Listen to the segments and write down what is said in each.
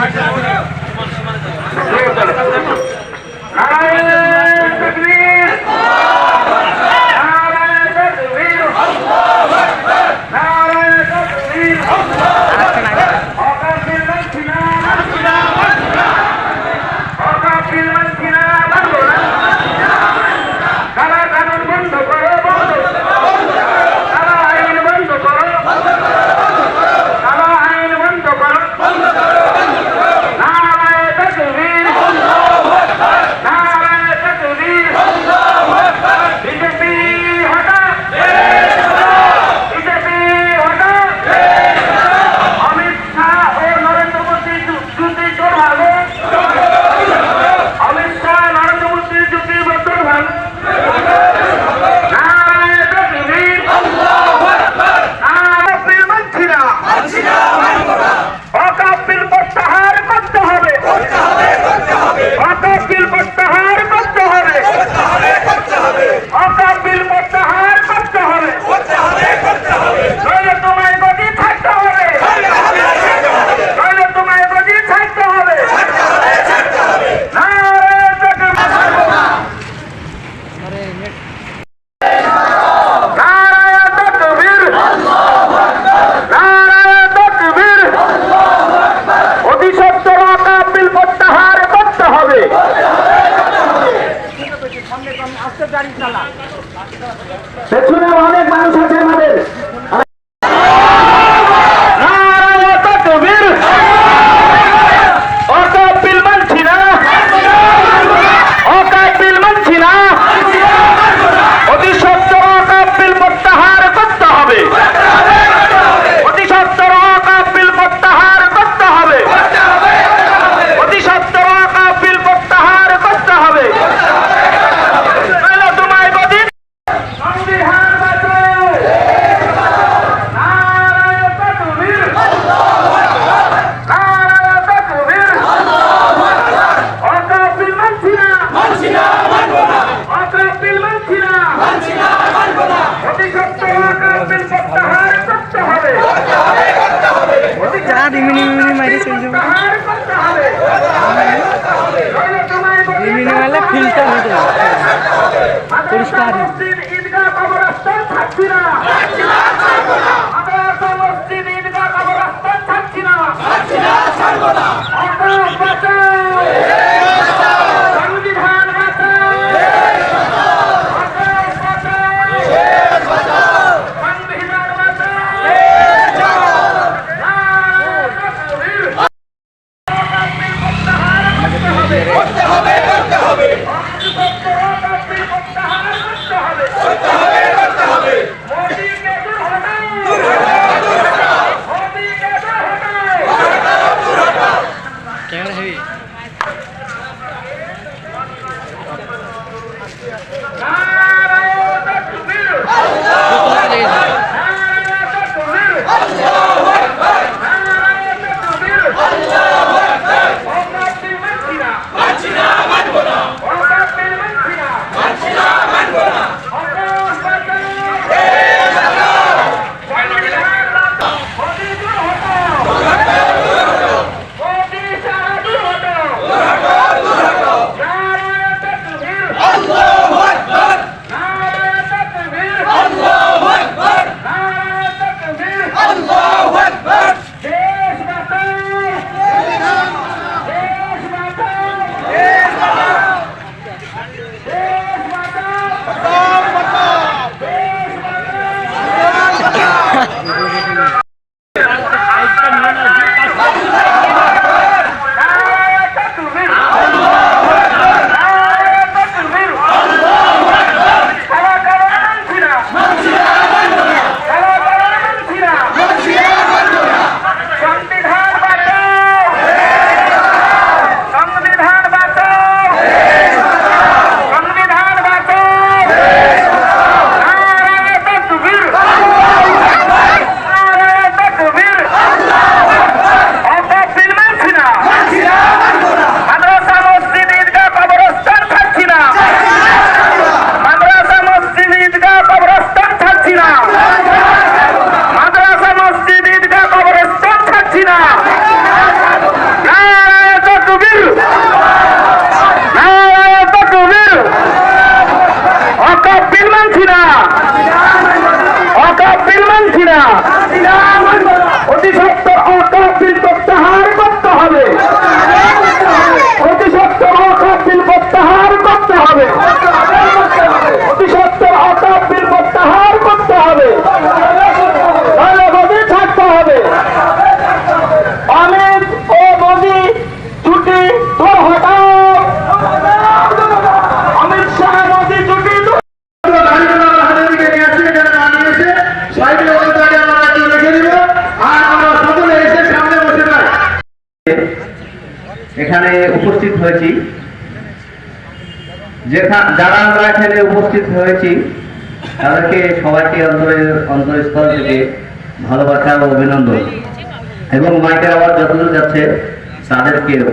Vai, vai, vai. 可以。হয়েছি। যারা আমরা এখানে উপস্থিত হয়েছি, তাদেরকে সবাইকে অন্তরের অন্তরস্থল থেকে ভালোবাসা ও অভিনন্দন। এবং মাইকের আওয়াজ যতদূর যাচ্ছে তাদেরকেও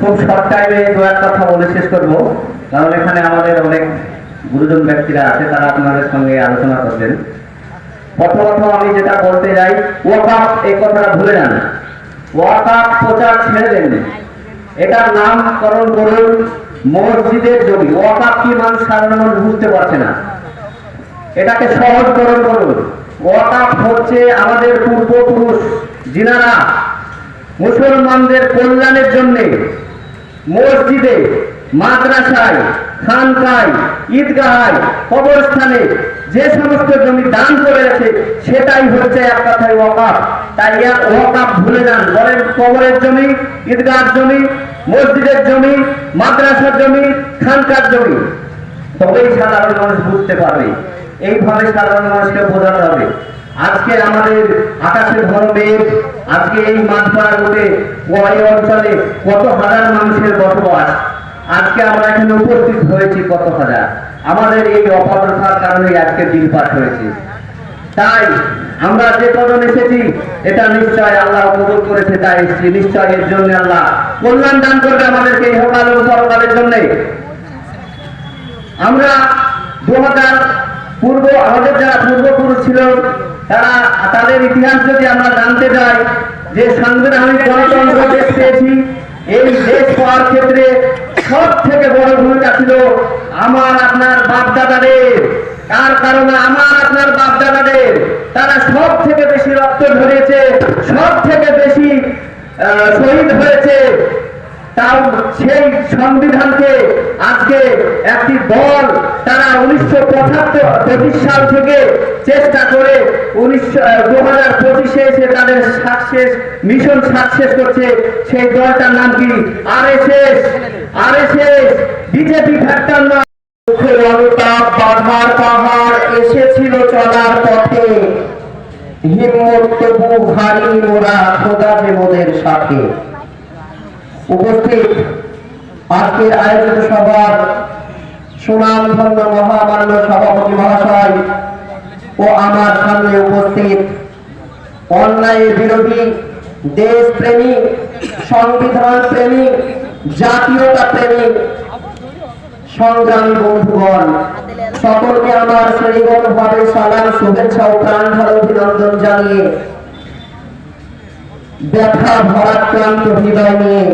খুব শর্ট টাইমে দু এক কথা বলে শেষ করব। কারণ এখানে আমাদের অনেক গুরুজন ব্যক্তিরা আছে, তারা আপনাদের সঙ্গে আলোচনা করবেন। প্রথমত আমি যেটা বলতে যাই ওয়াকাপ এই কথাটা ভুলে যান ওয়াকাপ প্রচার ছেড়ে দেন। নামকরণ করুন মসজিদের জমি। ওয়াকাপ কি মানুষ সাধারণ বুঝতে পারছে না। এটাকে সহজকরণ করুন। ওয়াকাপ হচ্ছে আমাদের পূর্বপুরুষ, যিনারা মুসলমানদের কল্যাণের জন্য মসজিদে, মাদ্রাসায়, খানকায়, ঈদগাহায়, কবরস্থানে যে সমস্ত জমি দান করে গেছে, সেটাই হচ্ছে এক কথায় ওয়াকাফ তাই এক ওয়াকাফ ভুলে যান। বলেন, কবরের জমি ঈদগাহ জমি, মসজিদের জমি, মাদ্রাসার জমি, খানকার জমি। তবেই সাধারণ মানুষ বুঝতে পারবে। এইভাবে সাধারণ মানুষকে বোঝাতে হবে। আজকে আমাদের ঘন আজকে এই মাঠপাড়া রোডে অঞ্চলে কত হাজার মানুষের বসবাস। আজকে আমরা এখানে উপস্থিত হয়েছি কত হাজার। আমাদের এই অপরতার কারণে আজকে দিন পাঠ হয়েছে। তাই আমরা যে কদম এসেছি, এটা নিশ্চয় আল্লাহ কবুল করেছে, তাই এসেছি। নিশ্চয় এর জন্য আল্লাহ কল্যাণ দান করবে আমাদেরকে এই হকাল ও পরকালের জন্যে। আমরা দু হাজার পূর্ব, আমাদের যারা পূর্বপুরুষ ছিল, তারা তাদের ইতিহাস যদি আমরা জানতে যাই, যে সাংবিধানিক গণতন্ত্র দেশ পেয়েছি, এই দেশ পাওয়ার ক্ষেত্রে সব থেকে বড় ভূমিকা ছিল আমার, আপনার বাপদাদাদের। তার কারণে আমার আপনার বাপদাদাদের তারা সব থেকে বেশি রক্ত ঝরিয়েছে সব থেকে বেশি শহীদ হয়েছে। তাও সেই সংবিধানকে আজকে একটি দল তারা উনিশশো পঁচাত্তর পঁচিশ সাল থেকে চেষ্টা করে উনিশশো দু এসে তাদের সাকসেস, মিশন সাকসেস করছে। সেই দলটার নাম কি? R S S, R S S, BJP factor মহামান্য সভাপতি মহাশয় ও আমার সামনে উপস্থিত অন্যায়ের বিরোধী দেশপ্রেমী সংবিধান প্রেমী জাতীয়তা প্রেমী সংগ্রামী বন্ধুগণ, সকলকে আমার শ্রেণীগতভাবে সালাম, শুভেচ্ছা ও প্রাণ অভিনন্দন জানিয়ে ভরাক্রান্ত হৃদয় নিয়ে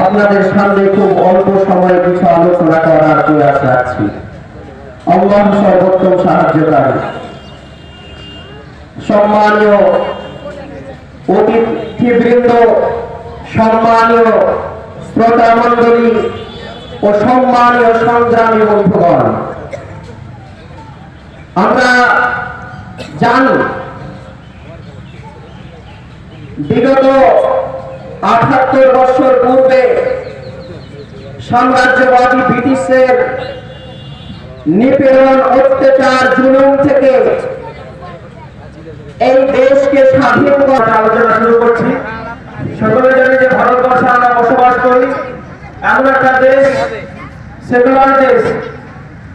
আপনাদের সামনে খুব অল্প সময়ে কিছু আলোচনা করার সর্বোত্তম সাহায্যকারী। সম্মানীয় অতিথিবৃন্দ, সম্মানীয় শ্রোতা মন্ডলী ও সম্মানীয় সংগ্রামী বন্ধুগণ, আমরা জানি বিগত আঠাত্তর বছর পূর্বে সাম্রাজ্যবাদী ব্রিটিশের নিপীড়ন, অত্যাচার, জুলুম থেকে এই দেশকে স্বাধীন করার আলোচনা শুরু করছি। সকলে জানি যে ভারতবর্ষে আমরা বসবাস করি। এমন একটা দেশ সেকুলার দেশ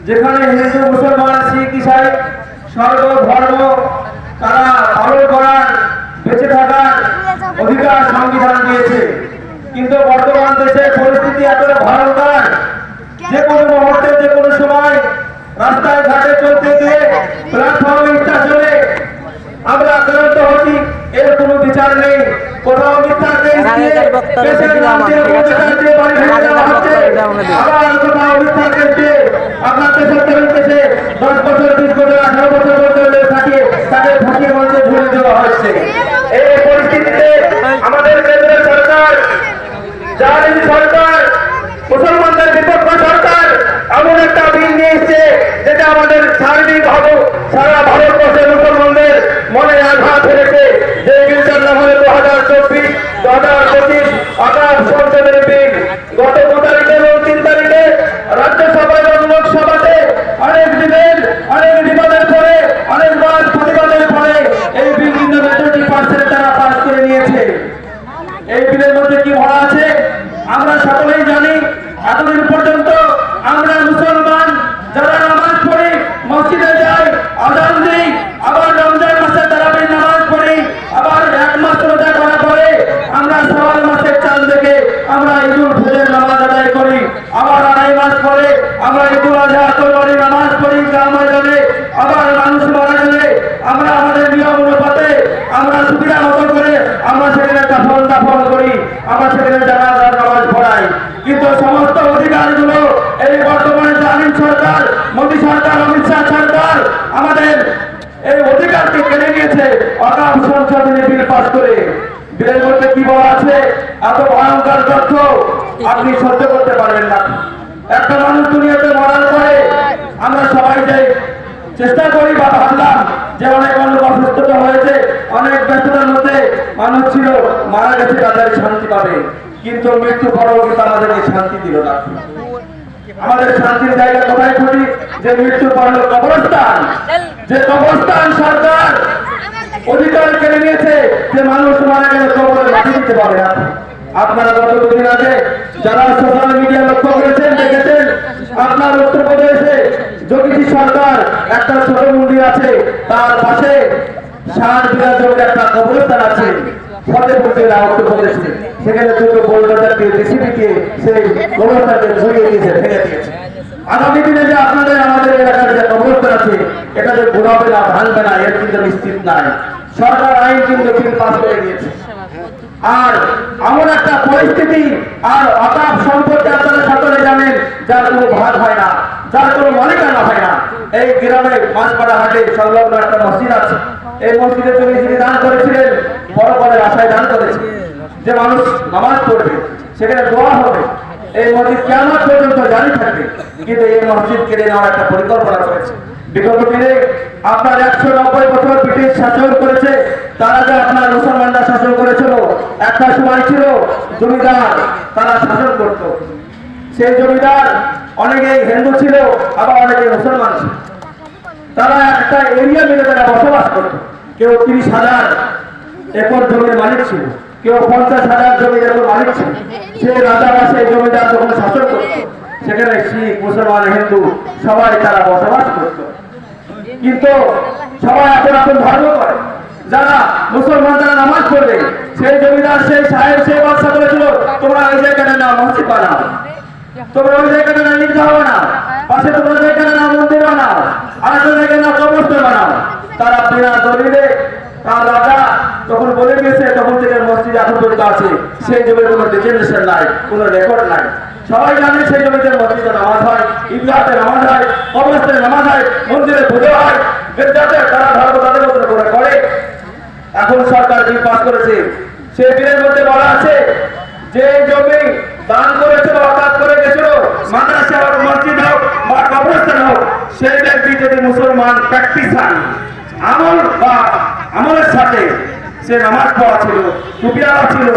যেখানে হিন্দু, মুসলমান শিখ, ইসাই, সর্ব ধর্ম, তারা পালন করার, বেঁচে থাকার অধিকার সংবিধান দিয়েছে। কিন্তু বর্তমান দেশের পরিস্থিতি এতটা ভয়ঙ্কর, যে কোনো মুহূর্তে, যে কোনো সময় রাস্তায় ঘাটে চলতে গিয়ে প্ল্যাটফর্ম স্টেশনে আমরা আক্রান্ত হচ্ছি এর কোনো বিচার নেই কোথাও মিথ্যা কেস দিয়ে রাজনীতির বক্তব্য দেশের দিলাম নাম দিয়ে আমি, ঠিক আছে? বন্ধুদের দিয়ে বাড়ি ভেঙে দেওয়া হচ্ছে। রাজনীতির বক্তব্য দিলাম। আবার কোথাও মিথ্যা কেস দিয়ে আপনার দেশের তরুণ দেশে দশ বছর বিশ বছর আঠারো বছর পর্যন্ত থাকিয়ে তাদের ফাঁসির মঞ্চে ঝুলে দেওয়া হচ্ছে এই পরিস্থিতিতে আমাদের কেন্দ্র সরকার জালিম সরকার মুসলমানদের বিপক্ষ সরকার এমন একটা বিল নিয়ে এসছে যেটা আমাদের সার্বিক হবে সারা ভারতবর্ষের মুসলমানদের মনে আঘাত ফেলেছে যে বিলটার নাম হলো দু হাজার চব্বিশ দু হাজার পঁচিশ আকাশ সংসদের বিল গত দু তারিখে এবং তিন তারিখে রাজ্যসভায় এবং লোকসভাতে অনেক বিবেদ অনেক বিবাদের পরে অনেকবার প্রতিবাদের পরে এই বিল কিন্তু মেজরিটি পার্সেন্ট তারা পাস করে নিয়েছে সমস্ত অধিকারগুলো এই বর্তমানে জামিন সরকার মোদী সরকার অমিত শাহ সরকার আমাদের এই অধিকারকে কেড়ে নিয়েছে অকাম সংশোধনী বিল পাস করে বিলের মধ্যে কি বলা আছে এত ভয়ঙ্কর তথ্য আপনি সহ্য করতে পারবেন না একটা মানুষ দুনিয়াতে মরার পরে আমরা সবাই যাই চেষ্টা করি বা ভাবলাম যে অনেক মানুষ অসুস্থতা হয়েছে, অনেক ব্যস্ততার মধ্যে মানুষ ছিল, মারা গেছে, তাদের শান্তি পাবে। কিন্তু মৃত্যু পরেও কিন্তু আমাদেরকে শান্তি দিল না। আমাদের শান্তির জায়গা কোথায় খুঁজি? যে মৃত্যু পর হলো কবরস্থান। যে কবরস্থান সরকার অধিকার কেড়ে নিয়েছে, যে মানুষ মারা গেলে কবরে মাটি দিতে পারে না। আপনারা গত দুদিন আগে যারা সোশ্যাল মিডিয়া লক্ষ্য করেছেন, দেখেছেন আপনার উত্তরপ্রদেশে যোগীজি সরকার একটা ছোট মন্দির আছে, তার পাশে ষাট বিঘা জমির একটা কবরস্থান আছে আগামী দিনে যে আপনাদের এলাকার যে ভাঙবে না, এর নিশ্চিত নাই। সরকার আইন কিন্তু করে দিয়েছে। আর এমন একটা পরিস্থিতি আর অকাপ সম্পত্তি আপনারা সকলে জানেন, যার কোনো ভাগ হয় না, যার কোনো মালিকানা হয় না। এই গ্রামে মাছপাড়া হাটে সংলগ্ন একটা মসজিদ আছে। এই মসজিদে তিনি যিনি দান করেছিলেন, বড় বড়ের আশায় দান করেছে। যে মানুষ নামাজ পড়বে, সেখানে দোয়া হবে। এই মসজিদ কেমন পর্যন্ত জারি থাকবে। কিন্তু এই মসজিদ কেড়ে নেওয়ার একটা পরিকল্পনা করেছে বিগত দিনে আপনার একশো নব্বই বছর ব্রিটিশ শাসন করেছে, তারা যে আপনার মুসলমানরা শাসন করেছিল। একটা সময় ছিল, জমিদার তারা শাসন করত। সেই জমিদার অনেকেই হিন্দু ছিল, আবার অনেকে মুসলমান ছিল। তারা একটা এরিয়া মিলে তারা বসবাস করত। কেউ তিরিশ হাজার একর জমির মালিক ছিল, কেউ পঞ্চাশ হাজার জমির একর মালিক ছিল। সে রাজা বা সেই জমিদার যখন শাসন করত, সেখানে শিখ, মুসলমান, হিন্দু সবাই তারা বসবাস করত। কিন্তু সবাই এখন এখন ধর্ম করে। যারা মুসলমান যারা নামাজ পড়বে, সেই জমিদার, সেই সাহেব, সেই বাদশা বলেছিল, তোমরা ওই জায়গাটা না মসজিদ বানাও। তোমরা ওই জায়গাটা না ঈদগাহ বানাও। পাশে তোমরা জায়গাটা না মন্দির বানাও। আর একটা জায়গায় না কবরস্থান বানাও। তারা বিনা দলিলে তার রাজা তখন বলে গেছে, তখন থেকে মসজিদ এখন পর্যন্ত আছে। সেই জমির কোনো ডিজেনেশন নাই, কোনো রেকর্ড নাই। সবাই জানে সেই জমিতে মসজিদে নামাজ হয় ঈদগাহতে নামাজ হয়, কবরস্থানে নামাজ হয়, মন্দিরে পুজো হয়। গির্জাতে তারা ধর্ম তাদের মতো করে। এখন সরকার বিল পাস করেছে। সেই বিলের মধ্যে বলা আছে, যে জমি দান করেছিল অকাত করে গেছিল, মাদ্রাসা হোক, মসজিদ হোক, বা কবরস্থান হোক, সেই ব্যক্তি যদি মুসলমান প্র্যাকটিসান আমল বা আমলের সাথে সে নামাজ পড়া ছিল টুপিয়ালা ছিল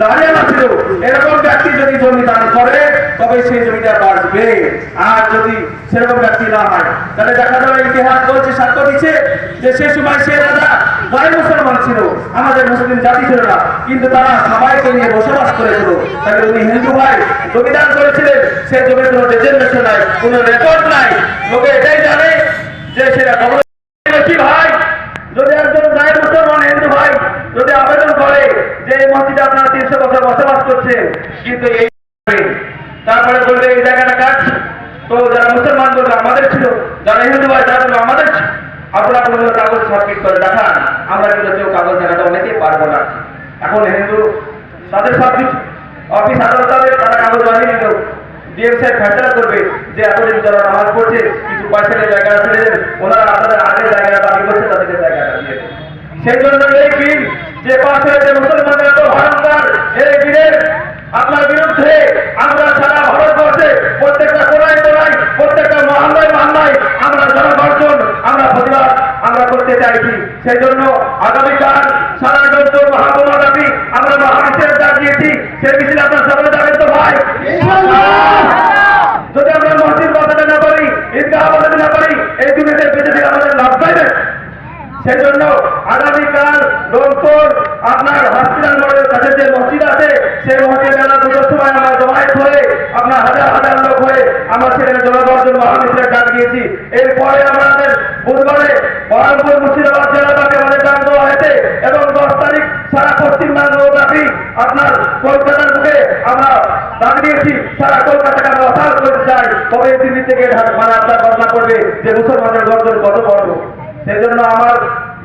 দাঁড়িয়ালা ছিল, এরকম ব্যক্তি যদি জমি দান করে, তবে সেই জমিটা বাঁচবে। আর যদি সেরকম ব্যক্তি না হয়, তাহলে দেখা যাবে ইতিহাস বলছে, সাক্ষ্য দিচ্ছে যে সে সময় সে রাজা গায়ে মুসলমান ছিল, আমাদের মুসলিম জাতি ছিল না, কিন্তু তারা সবাইকে নিয়ে বসবাস করেছিল। তাহলে উনি হিন্দু ভাই জমিদান করেছিলেন সেই জমির কোনো ডেজেন্ডেশন নাই, কোনো রেকর্ড নাই। লোকে এটাই জানে যে সেটা কি ভাই? যদি একজন মুসলমান হিন্দু ভাই যদি আবেদন করে যে এই মসজিদে আপনারা তিনশো বছর বসবাস করছেন, কিন্তু এই তারপরে বলবে, এই জায়গাটা কাজ তো যারা মুসলমান বলবে, আমাদের ছিল। যারা হিন্দু ভাই, তারা বলবে, আমাদের আপনারা কোনো কাগজ সাবমিট করে দেখান। আমরা কিন্তু কেউ কাগজ দেখাতে অনেকেই পারব না। এখন হিন্দু তাদের সব কিছু। অফিস, আদালতে তারা কাগজ বানিয়ে নিল ডিএম সাহেব ফেসলা করবে যে এতদিন যারা নামাজ পড়ছে, কিছু পয়সার জায়গা ছেড়ে দেন ওনারা আপনাদের আগের জায়গাটা দাবি করছে, তাদেরকে জায়গাটা দিয়ে সেই জন্য এই বিল যে পাশ হয়েছে মুসলমানদের এত ভয়ঙ্কর এই বিলের আপনার বিরুদ্ধে আমরা সারা ভারতবর্ষে প্রত্যেকটা কোনায় কোনায় প্রত্যেকটা মহল্লায় মহল্লায় আমরা জনগর্জন আমরা প্রতিবাদ আমরা করতে চাইছি সেই জন্য আগামীকাল সারা জন্য মহাকুমা দাবি আমরা মহামিশের ডাক দিয়েছি সেই মিছিলে আপনার সকলে যাবেন তো ভাই? যদি আমরা মসজিদ বাঁচাতে না পারি ঈদগাহ বাঁচাতে না পারি এই দুনিয়াতে বেঁচে থেকে আমাদের লাভ পাইবে সেই জন্য আগামীকাল রংপুর, আপনার হসপিটাল মোড়ের কাছে যে মসজিদ আছে, সেই মসজিদে বেলা দুটোর সময় আমরা জমায়েত হয়ে, আপনার হাজার হাজার লোক হয়ে আমরা সেখানে জনগর্জন মহামিশ্রের ডাক দিয়েছি। এরপরে আমাদের বুধবারে বহরমপুর মুর্শিদাবাদ দিয়েছি সারা কলকাতাকে আমরা অসাল করতে চাই। তবে দিল্লি থেকে মানে আপনার ঘটনা করবে যে মুসলমানের গর্জন কত বড়। সেই জন্য আমার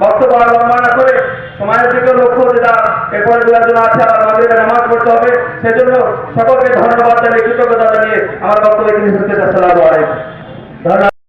বক্তব্য আর লম্বা করে সময়ের দিকে লক্ষ্য যেটা এরপরে দু একজন আছে, আবার আমাদের নামাজ পড়তে হবে। সেজন্য সকলকে ধন্যবাদ জানিয়ে কৃতজ্ঞতা জানিয়ে আমার বক্তব্য এখানে হতে। আসসালামু ধন্যবাদ।